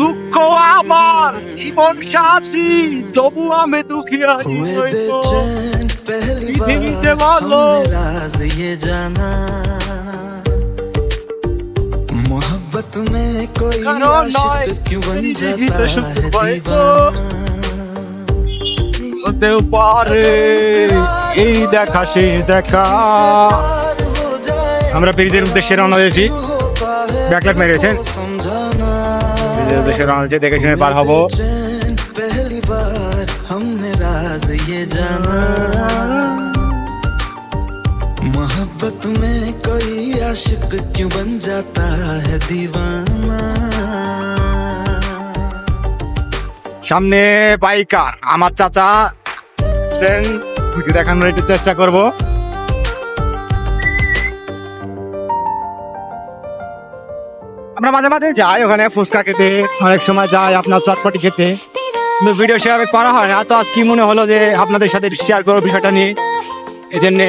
দুঃখ আমার জীবন সাথী তবু আমি দুঃখী আছি हुए হয়তো। बेचैन पहली पृथ्वी बार से बोलो। हमने राज ये जाना मोहब्बत में कोई करो नॉय, आशिक क्यों बन तेरी जाता जिंदगी तो शुक्र है भाई को। दीवाना হতেও পারে এই দেখা সেই দেখা पार हो जाए আমরা ব্রিজের উদ্দেশ্যে রওনা দিয়েছি होता है ব্যাকলাইট মেরেছেন समझाना ব্রিজের উদ্দেশ্যে রওনা দিয়েছি দেখে শুনে পার হবো बेचैन पहली बार हमने राज ये जाना मोहब्बत में कोई आशिक क्यों बन जाता है दीवाना সামনে বাইকার আমার চাচা ট্রেন দেখানোর একটু চেষ্টা করব আমরা মাঝে মাঝে যাই ওখানে ফুচকা খেতে, অনেক সময় যাই আপনার চটপটি খেতে। কিন্তু ভিডিও সেভাবে করা হয় না। তো আজ কি মনে হলো যে আপনাদের সাথে শেয়ার করব বিষয়টা নিয়ে? এই জন্য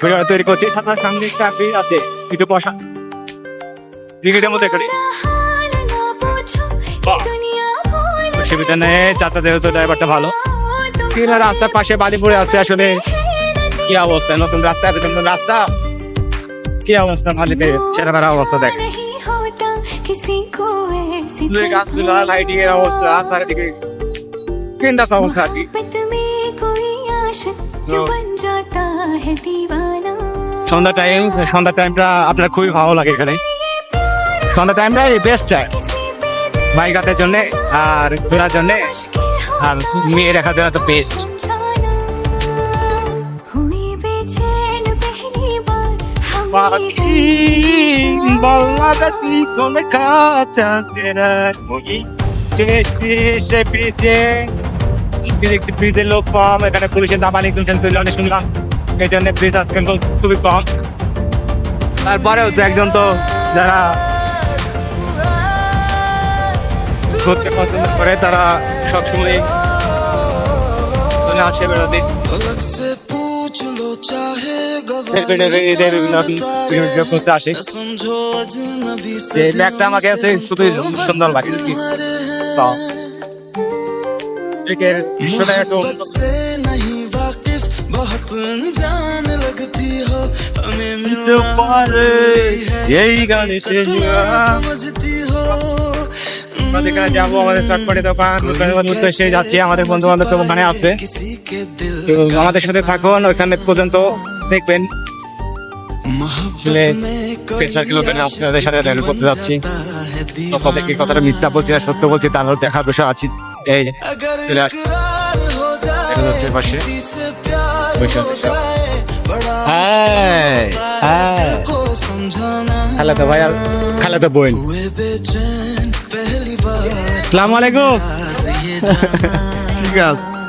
ভিডিওটা তৈরি করছি। চাচার সামনে একটা ব্রিজ আছে। একটু বসা। ব্রিগেডের মধ্যে করি ড্রাইভারটা ভালো। রাস্তার পাশে আছে আসলে। কি অবস্থা? নতুন রাস্তা? রাস্তা। কি অবস্থা বেড়া অবস্থা দেখ দুই গাছগুলো লাইটিং এর অবস্থা চারিদিকে কেন্দাস অবস্থা আর কি সন্ধ্যা টাইম সন্ধ্যা টাইমটা আপনার খুবই ভালো লাগে এখানে। সন্ধ্যা টাইমটাই বেস্ট টাইম বাইক হাতের জন্য আর ঘোরার জন্য আর মেয়ে দেখার জন্য তো বেস্ট পাখি বাংলাদেশি কোন কাঁচা তেরা দেখছি সে ব্রিজে দেখছি ব্রিজের লোক কম, এখানে পুলিশের দাবানি শুনছেন তুই অনেক শুনলাম। এই জন্য ব্রিজ আজকাল খুবই কম। তারপরেও দু একজন তো যারা ঘুরতে পছন্দ করে, তারা সবসময় আসে বেড়াতে করতে আসে যে ব্যাগটা আমাকে আছে খুবই সুন্দর লাগে তো এর দৃশ্যটা একটু এই গানে যাব, আমাদের দোকান যাচ্ছি, আমাদের বন্ধু বান্ধব ওখানে আছে। আমাদের সাথে থাকুন, ওখানে পর্যন্ত দেখবেন। করতে যাচ্ছি। কথাটা মিথ্যা বলছি না, সত্য বলছি তার দেখার বিষয় আছি। এই হ্যাঁ হ্যাঁ খালাদা ভাই খালাদা বোন। আসসালামু আলাইকুম। ঠিক আছে।